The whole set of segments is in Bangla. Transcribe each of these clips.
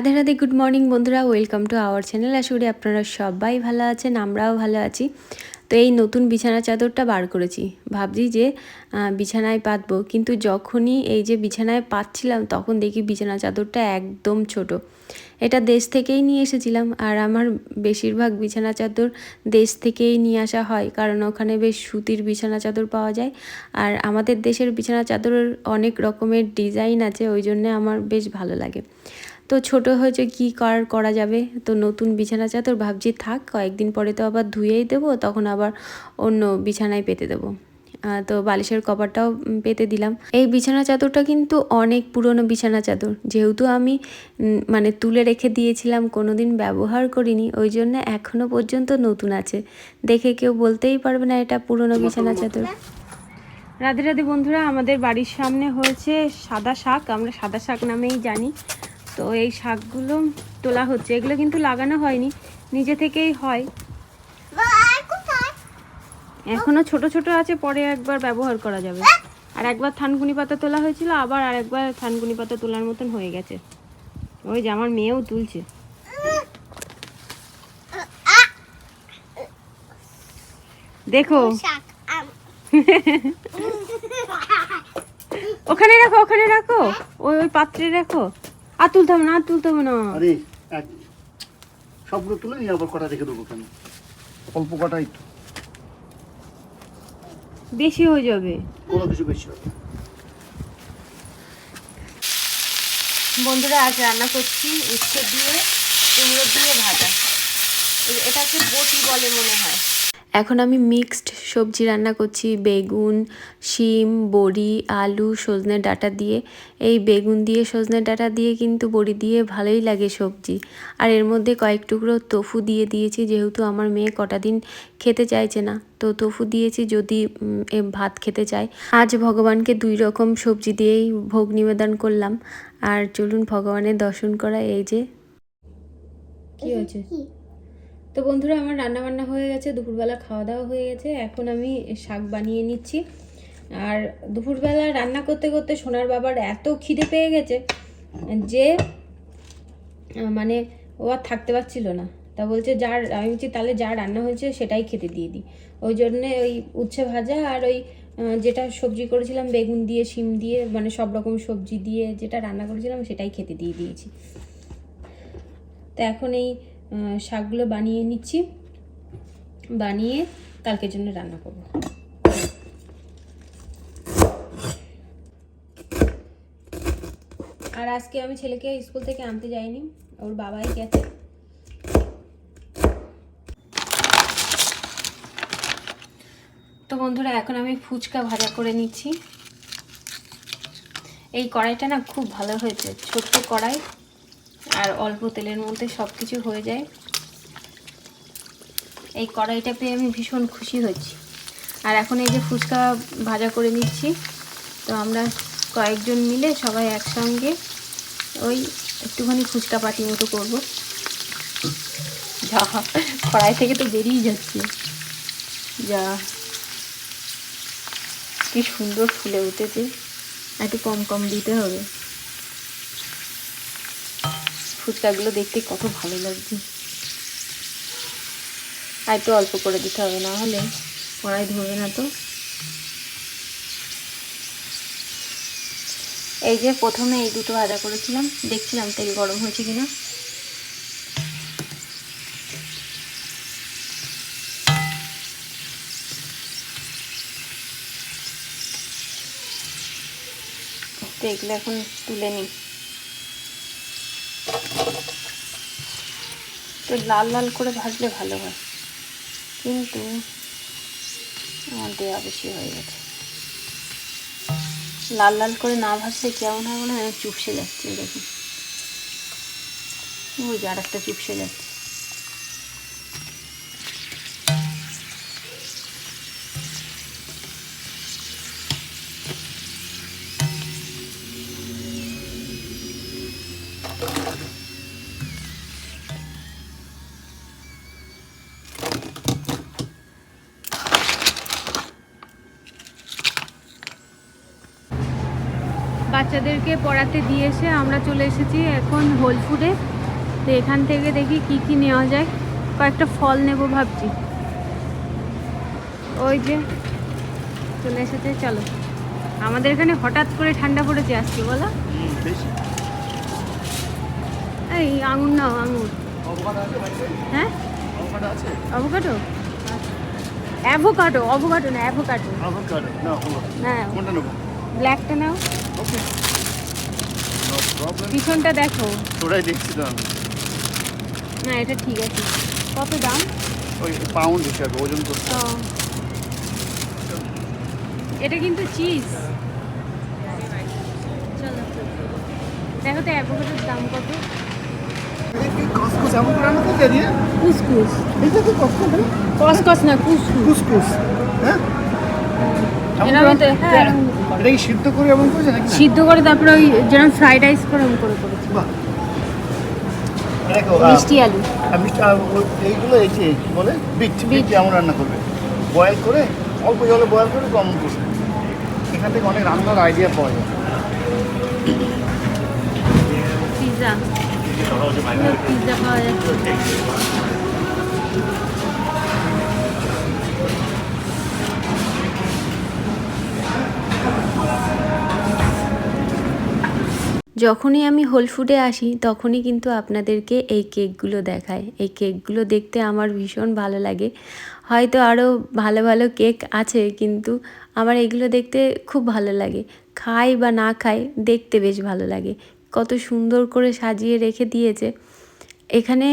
রাধে রাধে গুড মর্নিং বন্ধুরা ওয়েলকাম টু আওয়ার চ্যানেল আশা করি আপনারা সবাই ভালো আছেন, আমরাও ভালো আছি। তো এই নতুন বিছানা চাদরটা বার করেছি। ভাবছি যে বিছানায় পাতবো। কিন্তু যখনই এই যে বিছানায় পাতছিলাম, তখন দেখি বিছানা চাদরটা একদম ছোট। এটা দেশ থেকেই নিয়ে এসেছিলাম। আর আমার বেশিরভাগ বিছানা চাদর দেশ থেকেই নিয়ে আসা হয়। কারণ ওখানে বেশ সুতির বিছানা চাদর পাওয়া যায়। আর আমাদের দেশের বিছানা চাদরের অনেক রকমের ডিজাইন আছে, ওই জন্যে আমার বেশ ভালো লাগে। তো ছোট হয়েছে কি কর, করা যাবে? তো নতুন বিছানা চাদর ভাবছি থাক, কয়েকদিন পরে তো আবার ধুয়েই দেবো, তখন আবার অন্য বিছানায় পেতে দেবো। তো বালিশের কভারটাও পেতে দিলাম। এই বিছানা চাদরটা কিন্তু অনেক পুরনো বিছানা চাদর। যেহেতু আমি মানে তুলে রেখে দিয়েছিলাম, কোনোদিন ব্যবহার করিনি, ওই জন্য এখনও পর্যন্ত নতুন আছে। দেখে কেউ বলতেই পারবে না এটা পুরনো বিছানা চাদর। রাধে রাধে বন্ধুরা, আমাদের বাড়ির সামনে হয়েছে সাদা শাক, আমরা সাদা শাক নামেই জানি। তো এই শাকগুলো তোলা হচ্ছে। এগুলো কিন্তু লাগানো হয়নি নিজে থেকেই হয়। এখনও ছোট ছোট আছে পরে একবার ব্যবহার করা যাবে। আর একবার থানকুনি পাতা তোলা হয়েছিল আবার আর একবার থানকুনি পাতা তোলার মতন হয়ে গেছে। ওই যে আমার মেয়েও তুলছে। দেখো। ওখানে রাখো ওখানে রাখো। ওই ওই পাত্রে রাখো। আর তুলতে হবে না আর তুলতে হবে না। আরে এক সবগুলো তুলে নিয়ে আবার কটা রেখে দেবো কেন? অল্প কটা একটু বেশি হয়ে যাবে। কোনো কিছু বেশি হবে বন্ধুরা আজ রান্না করছি উচ্ছে দিয়ে কুমড়ো দিয়ে ভাজা। এটাকে বটি বলে মনে হয়। এখন আমি মিক্সড সবজি রান্না করছি বেগুন শিম বড়ি আলু সজনে ডাটা দিয়ে। এই বেগুন দিয়ে সজনে ডাটা দিয়ে কিন্তু বড়ি দিয়ে ভালোই লাগে সবজি। আর এর মধ্যে কয়েক টুকরো তোফু দিয়ে দিয়েছি যেহেতু আমার মেয়ে কটা দিন খেতে চাইছে না। তো তোফু দিয়েছি যদি ভাত খেতে চায়। আজ ভগবানকে দুই রকম সবজি দিয়েই ভোগ নিবেদন করলাম। আর চলুন ভগবানের দর্শন করা এই যে। কি হয়েছে? তো বন্ধুরা, আমার রান্না বান্না হয়ে গেছে, দুপুরবেলা খাওয়া দাওয়া হয়ে গেছে, এখন আমি শাক বানিয়ে নিচ্ছি। আর দুপুরবেলা রান্না করতে করতে সোনার বাবার এত খিদে পেয়ে গেছে যে মানে ও আর থাকতে পারছিল না। তা বলছে, যা, আমি বলছি, তাহলে যা রান্না হয়েছে সেটাই খেতে দিয়ে দিই। ওই জন্যে ওই উচ্ছে ভাজা আর ওই যেটা সবজি করেছিলাম, বেগুন দিয়ে, শিম দিয়ে মানে সব রকম সবজি দিয়ে যেটা রান্না করেছিলাম সেটাই খেতে দিয়ে দিয়েছি। তো এখন এই শাকগুলো বানিয়ে নিচ্ছি। বানিয়ে কালকের জন্য রান্না করব। আর আজকে আমি ছেলেকে স্কুল থেকে আনতে যাইনি, ওর বাবাই গেছে। তো বন্ধুরা, এখন আমি ফুচকা ভাজা করে নিচ্ছি। এই কড়াইটা না খুব ভালো হয়েছে, ছোট্ট কড়াই। আর অল্প তেলের মধ্যে সব কিছু হয়ে যায়। এই কড়াইটা পেয়ে আমি ভীষণ খুশি হয়েছি আর এখন এই যে ফুচকা ভাজা করে নিচ্ছি, তো আমরা কয়েকজন মিলে সবাই একসঙ্গে ওই একটুখানি ফুচকা পাটি মতো করব। যা, কড়াই থেকে তো বেরিয়ে যাচ্ছে। যা, কি সুন্দর ফুলে উঠেছে। একটু কম কম দিতে হবে। ফুচকাগুলো দেখতে কত ভালো লাগছে। আর একটু অল্প করে দিতে হবে, না হলে কড়াই ধরবে না তো। এই যে প্রথমে এই দুটো ভাজা করেছিলাম, দেখছিলাম তেল গরম হয়েছে কিনা। তো এগুলো এখন তুলে নিই। তো লাল লাল করে ভাজলে ভালো হয়। কিন্তু আমার দেওয়া বেশি হয়ে গেছে। লাল লাল করে না ভাজলে কেমন হবে না চুপসে যাচ্ছে দেখুন। যে আর একটা চুপসে যাচ্ছে। বাচ্চাদেরকে পড়াতে দিয়ে এসে আমরা চলে এসেছি এখন হোল ফুডে তো এখান থেকে দেখি কি কি নেওয়া যায়। কয়েকটা ফল নেব ভাবছি। ওই যে চলে এসেছে চলো। আমাদের এখানে হঠাৎ করে ঠান্ডা পড়েছে আজকে বলো। এই আঙুর নাও আঙুর। হ্যাঁ? অবকাঠো আছে? অ্যাভোকাডো অ্যাভোকাডো না অ্যাভোকাডো না ব্ল্যাকটা নাও। পিছনটা দেখো। তোরাই দেখছি তো আমি না এটা ঠিক আছে। কত দাম? ওই পাউন্ড হিসাবে ওজন করতে। এটা কিন্তু চিজ দেখো তো অ্যাভোকাডোর দাম কত? কসকস না কুসকুস। কুসকুস। হ্যাঁ? এমন হ্যাঁ এটা- এরকম মতো করে। এটা কি সিদ্ধ করে এমন করেছে নাকি সিদ্ধ করে তারপরে ওই যেরকম ফ্রাইড রাইস করে ওরকম করে করেছি। মিষ্টি আলু। এইগুলো এই যে কি বলে? Beet beet. কেমন রান্না করবে। বয়েল করে অল্প জলে বয়েল করে কমন করবে এখান থেকে অনেক রান্নার আইডিয়া পাওয়া যায়। পিৎজা পিৎজা পাওয়া যাচ্ছে। যখনই আমি হোল ফুডে আসি, তখনই কিন্তু আপনাদেরকে এই কেকগুলো দেখায়। এই কেকগুলো দেখতে আমার ভীষণ ভালো লাগে। হয়তো আরও ভালো ভালো কেক আছে, কিন্তু আমার এগুলো দেখতে খুব ভালো লাগে। খাই বা না খাই, দেখতে বেশ ভালো লাগে। কত সুন্দর করে সাজিয়ে রেখে দিয়েছে। এখানে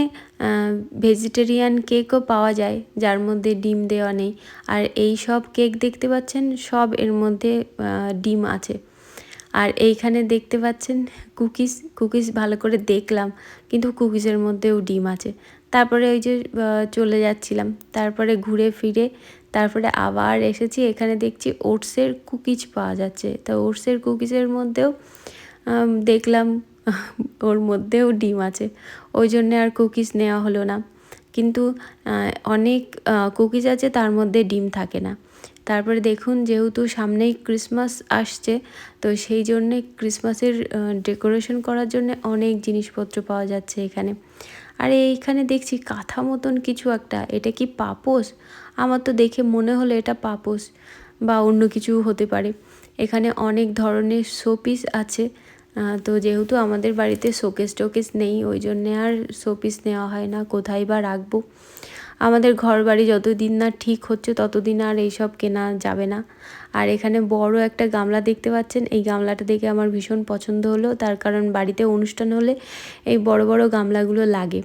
ভেজিটেরিয়ান কেকও পাওয়া যায়, যার মধ্যে ডিম দেওয়া নেই। আর এই সব কেক দেখতে পাচ্ছেন, সব এর মধ্যে ডিম আছে। আর এইখানে দেখতে পাচ্ছেন কুকিজ কুকিজ ভালো করে দেখলাম, কিন্তু কুকিজের মধ্যেও ডিম আছে। তারপরে ওই যে চলে যাচ্ছিলাম, তারপরে ঘুরে ফিরে, তারপরে আবার এসেছি, এখানে দেখছি ওটসের কুকিজ পাওয়া যাচ্ছে। তো ওটসের কুকিজের মধ্যেও দেখলাম, ওর মধ্যেও ডিম আছে। ওই জন্যে আর কুকিজ নেওয়া হলো না। কিন্তু অনেক কুকিজ আছে, তার মধ্যে ডিম থাকে না। তারপরে দেখুন যেহেতু সামনেই ক্রিসমাস আসছে, তো সেই জন্যে ক্রিসমাসের ডেকোরেশন করার জন্য অনেক জিনিসপত্র পাওয়া যাচ্ছে এখানে। আর এইখানে দেখছি কাঁথা মতন কিছু একটা, এটা কি পাপোস আমার তো দেখে মনে হলো এটা পাপোস বা অন্য কিছু হতে পারে। এখানে অনেক ধরনের শোপিস আছে তো যেহেতু আমাদের বাড়িতে শোকেস টোকেস নেই, ওই জন্যে আর শোপিস নেওয়া হয় না, কোথায় বা রাখব? আমাদের ঘর বাড়ি যতদিন না ঠিক হচ্ছে, ততদিন আর এইসব কেনা যাবে না। আর এখানে বড় একটা গামলা দেখতে পাচ্ছেন। এই গামলাটা দেখে আমার ভীষণ পছন্দ হলো। তার কারণ বাড়িতে অনুষ্ঠান হলে এই বড় বড় গামলাগুলো লাগে।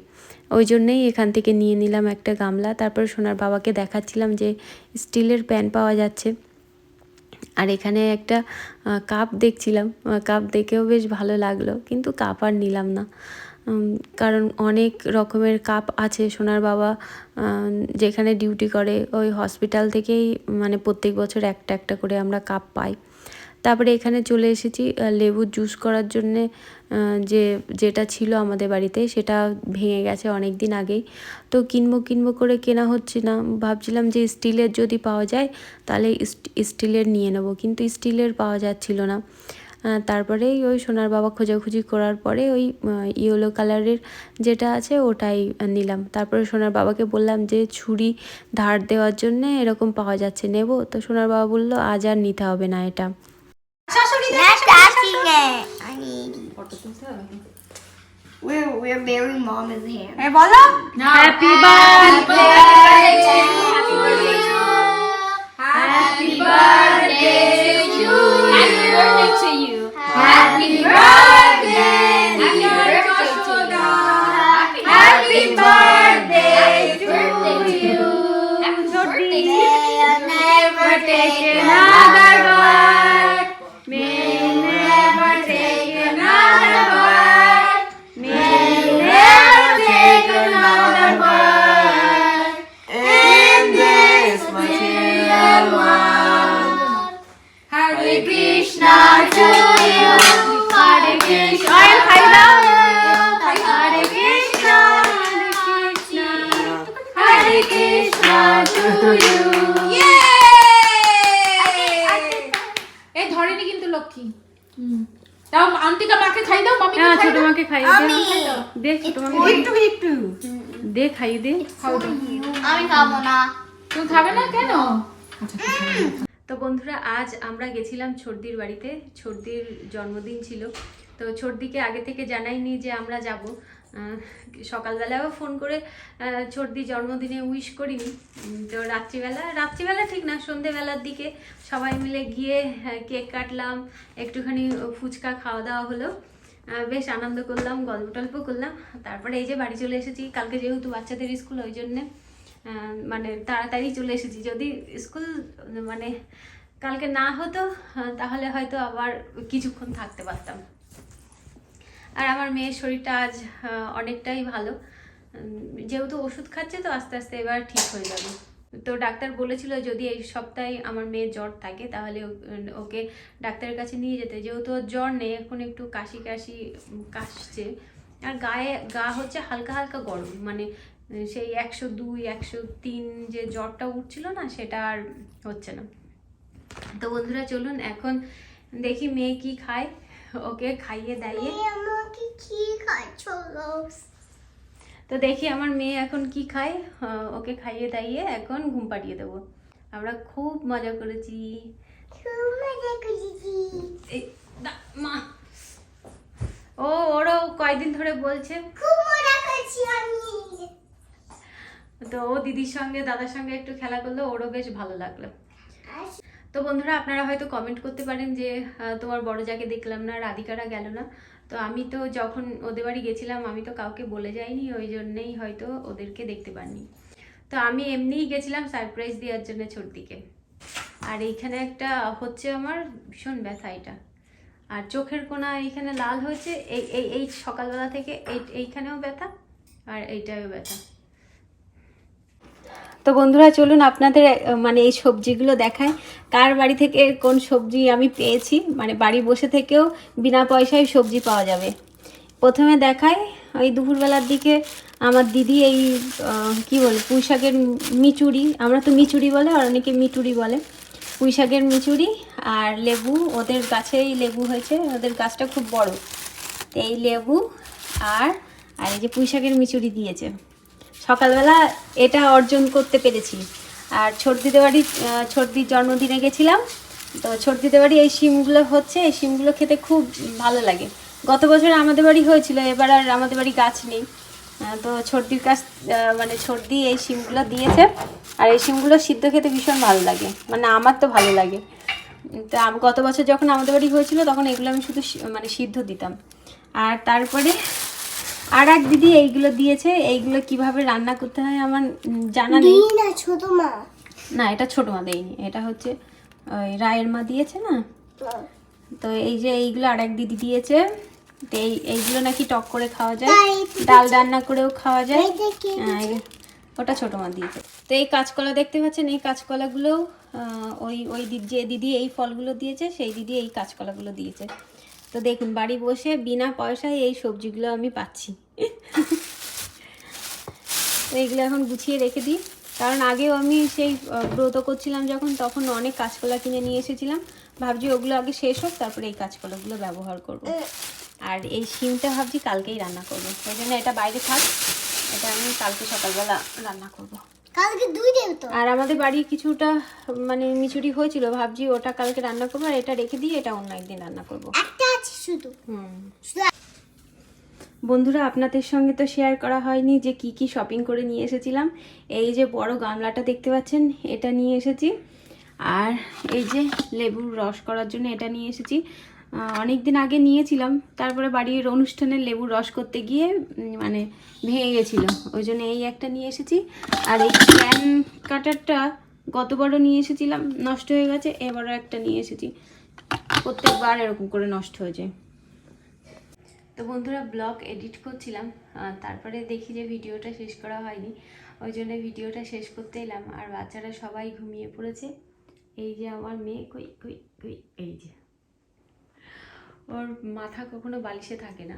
ওই জন্যেই এখান থেকে নিয়ে নিলাম একটা গামলা। তারপর সোনার বাবাকে দেখাচ্ছিলাম যে স্টিলের প্যান পাওয়া যাচ্ছে। আর এখানে একটা কাপ দেখছিলাম। কাপ দেখেও বেশ ভালো লাগল। কিন্তু কাপ আর নিলাম না। কারণ অনেক রকমের কাপ আছে সোনার বাবা যেখানে ডিউটি করে। ওই হসপিটাল থেকেই মানে প্রত্যেক বছর একটা একটা করে আমরা কাপ পাই। তারপরে এখানে চলে এসেছি লেবুর জুস করার জন্যে যে, যেটা ছিল আমাদের বাড়িতে, সেটা ভেঙে গেছে অনেক দিন আগেই। তো কিনবো কিনবো করে কেনা হচ্ছে না। ভাবছিলাম যে স্টিলের যদি পাওয়া যায়, তাহলে স্টিলের নিয়ে নেব। কিন্তু স্টিলের পাওয়া যাচ্ছিল না। তারপরেই ওই সোনার বাবা খোঁজাখুঁজি করার পরে ওই ইয়েলো কালারের যেটা আছে ওটাই নিলাম তারপরে সোনার বাবাকে বললাম যে ছুরি ধার দেওয়ার জন্যে এরকম পাওয়া যাচ্ছে নেব তো সোনার বাবা বলল আজ আর নিতে হবে না এটা Not touching it. I need. We're we're burying mom in the hand. Happy birthday Happy birthday to you. birthday to you. Happy birthday, happy birthday, Joshua. Happy birthday. দাও আন্টিকা মাকে খাই দাও মামি হ্যাঁ ছোট মাকে খাইয়ে দে দে ছোট মাকে একটু একটু। দে খাইয়ে দে। আমি খাব না। তুমি খাবে না কেন? তো বন্ধুরা আজ আমরা গেছিলাম ছর্দির বাড়িতে। ছর্দির জন্মদিন ছিল। তো ছর্দিকে আগে থেকে জানাইনি যে আমরা যাব। সকালবেলাও ফোন করে ছর্দি জন্মদিনে উইশ করিনি। তো রাত্রিবেলা রাত্রিবেলা ঠিক না, সন্ধেবেলার দিকে সবাই মিলে গিয়ে কেক কাটলাম, একটুখানি ফুচকা খাওয়া দাওয়া হলো বেশ আনন্দ করলাম গল্প টল্প করলাম। তারপরে এই যে বাড়ি চলে এসেছি, কালকে যেহেতু বাচ্চাদের স্কুল ওই জন্যে মানে তাড়াতাড়ি চলে এসেছি। যদি স্কুল মানে কালকে না হতো তাহলে হয়তো আবার কিছুক্ষণ থাকতে পারতাম। আর আমার মেয়ের শরীরটা আজ অনেকটাই ভালো। যেহেতু ওষুধ খাচ্ছে তো আস্তে আস্তে এবার ঠিক হয়ে যাবে। তো ডাক্তার বলেছিল যদি এই সপ্তাহে আমার মেয়ের জ্বর থাকে তাহলে ওকে ডাক্তারের কাছে নিয়ে যেতে। যেহেতু জ্বর নেই, এখন একটু কাশি কাশি কাশছে। আর গায়ে, গা হচ্ছে হালকা হালকা গরম। মানে সেই একশো দুই, একশো তিন যে জ্বরটা উঠছিল না, সেটা আর হচ্ছে না। তো বন্ধুরা চলুন, এখন দেখি মেয়ে কি খায়। ওকে খাইয়ে দাইয়ে। আমাকে কি খাচ্ছ তো দেখি আমার মেয়ে এখন কি খায়। ওকে খাইয়ে দাইয়ে এখন ঘুম পাড়িয়ে দেবো। আমরা খুব মজা করেছি। খুব মজা করেছি। মা। ও ওরও কয়দিন ধরে বলছে। খুব মজা করছি আমি। তো ও দিদির সঙ্গে দাদার সঙ্গে একটু খেলা করল ওরও বেশ ভালো লাগল। তো বন্ধুরা, আপনারা হয়তো কমেন্ট করতে পারেন যে তোমার বড় যাকে দেখলাম না, রাধিকারা গেল না। তো আমি তো যখন ওদের বাড়ি গেছিলাম, আমি তো কাউকে বলে যাইনি, ওই জন্যেই হয়তো ওদেরকে দেখতে পারিনি। তো আমি এমনিই গেছিলাম সারপ্রাইজ দেওয়ার জন্য ছোটদিকে আর এইখানে একটা হচ্ছে আমার ভীষণ ব্যথা এটা। আর চোখের কোনা এইখানে লাল হয়েছে, এই এই সকালবেলা থেকে এই, এইখানেও ব্যথা, আর এইটাও ব্যথা। তো বন্ধুরা, চলুন আপনাদের মানে এই সবজিগুলো দেখায় কার বাড়ি থেকে কোন সবজি আমি পেয়েছি? মানে বাড়ি বসে থেকেও বিনা পয়সায় সবজি পাওয়া যাবে। প্রথমে দেখায় ওই দুপুরবেলার দিকে আমার দিদি এই কি বলে পুঁই শাকের মিচুরি আমরা তো মিচুরি বলে, আর অনেকে মিটুরি বলে। পুঁই শাকের মিচুরি আর লেবু, ওদের গাছেই লেবু হয়েছে, ওদের গাছটা খুব বড়। এই লেবু আর আর এই যে পুঁই শাকের মিচুরি দিয়েছে। সকালবেলা এটা অর্জন করতে পেরেছি। আর ছোটদিদের বাড়ি আহ, ছোটদির জন্মদিনে গেছিলাম। তো ছোটদিদের বাড়ি এই শিমগুলো হচ্ছে এই শিমগুলো খেতে খুব ভালো লাগে। গত বছর আমাদের বাড়ি হয়েছিল এবার আর আমাদের বাড়ি গাছ নেই। তো ছোটদির কাছ মানে ছোটদি এই শিমগুলো দিয়েছে। আর এই শিমগুলো সিদ্ধ খেতে ভীষণ ভালো লাগে মানে আমার তো ভালো লাগে। তো গত বছর যখন আমাদের বাড়ি হয়েছিল তখন এগুলো আমি শুধু মানে সিদ্ধ দিতাম। আর তারপরে আর এক দিদি এইগুলো দিয়েছে এইগুলো কীভাবে রান্না করতে হয় আমার জানা নেই। না ছোট মা। না এটা ছোট মা দেয়নি এটা হচ্ছে ওই রায়ের মা দিয়েছে না? তো এই যে এইগুলো আর এক দিদি দিয়েছে তো এই এইগুলো নাকি টক করে খাওয়া যায় ডাল রান্না করেও খাওয়া যায়। হ্যাঁ, ওটা ছোট মা দিয়েছে। তো এই কাঁচকলা দেখতে পাচ্ছেন এই কাঁচকলাগুলো ওই ওই যে দিদি এই ফলগুলো দিয়েছে সেই দিদি এই কাঁচকলাগুলো দিয়েছে। তো দেখুন বাড়ি বসে বিনা পয়সায় এই সবজিগুলো আমি পাচ্ছি। তো এইগুলো এখন গুছিয়ে রেখে দিই। কারণ আগেও আমি সেই ব্রত করছিলাম যখন তখন অনেক কাঁচকলা কিনে নিয়ে এসেছিলাম। ভাবছি ওগুলো আগে শেষ হোক তারপরে এই কাঁচকলাগুলো ব্যবহার করব। আর এই শিমটা ভাবছি কালকেই রান্না করব। সেই জন্য এটা বাইরে থাক এটা আমি কালকে সকালবেলা রান্না করব। কালকে দুই তো। আর আমাদের বাড়ি কিছুটা মানে মিচুরি হয়েছিল ভাবছি ওটা কালকে রান্না করব আর এটা রেখে দিয়ে এটা অন্য একদিন রান্না করব। একটা আছে শুধু। হুম। বন্ধুরা, আপনাদের সঙ্গে তো শেয়ার করা হয়নি যে কি কি শপিং করে নিয়ে এসেছিলাম। এই যে বড় গামলাটা দেখতে পাচ্ছেন, এটা নিয়ে এসেছি। আর এই যে লেবুর রস করার জন্য এটা নিয়ে এসেছি। অনেক দিন আগে নিয়েছিলাম, তারপরে বাড়ির অনুষ্ঠানে লেবুর রস করতে গিয়ে মানে ভেঙে গেছিল। ওই জন্য এই একটা নিয়ে এসেছি। আর এই প্যান কাটারটা গতবারও নিয়ে এসেছিলাম, নষ্ট হয়ে গেছে, এবারও একটা নিয়ে এসেছি। প্রত্যেকবার এরকম করে নষ্ট হয়ে যায়। তো বন্ধুরা ব্লগ এডিট করছিলাম তারপরে দেখি যে ভিডিওটা শেষ করা হয়নি। ওই জন্য ভিডিওটা শেষ করতে এলাম। আর বাচ্চারা সবাই ঘুমিয়ে পড়েছে। এই যে আমার মেয়ে, কই কই কই, এই যে। ওর মাথা কখনো বালিশে থাকে না।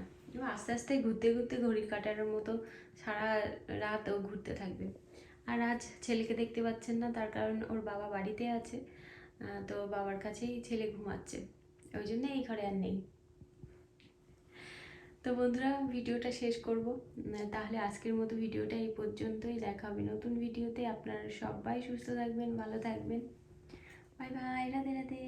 আস্তে আস্তে ঘুরতে ঘুরতে ঘড়ির কাটার মতো সারা রাত ও ঘুরতে থাকবে। আর আজ ছেলেকে দেখতে পাচ্ছেন না, তার কারণ ওর বাবা বাড়িতে আছে। তো বাবার কাছেই ছেলে ঘুমাচ্ছে। ওই জন্য এই ঘরে আর নেই। তো বন্ধুরা, ভিডিওটা শেষ করব। তাহলে আজকের মতো ভিডিওটা এই পর্যন্তই। দেখা হবে নতুন ভিডিওতে। আপনারা সবাই সুস্থ থাকবেন, ভালো থাকবেন। Bye bye, Radhe Radhe.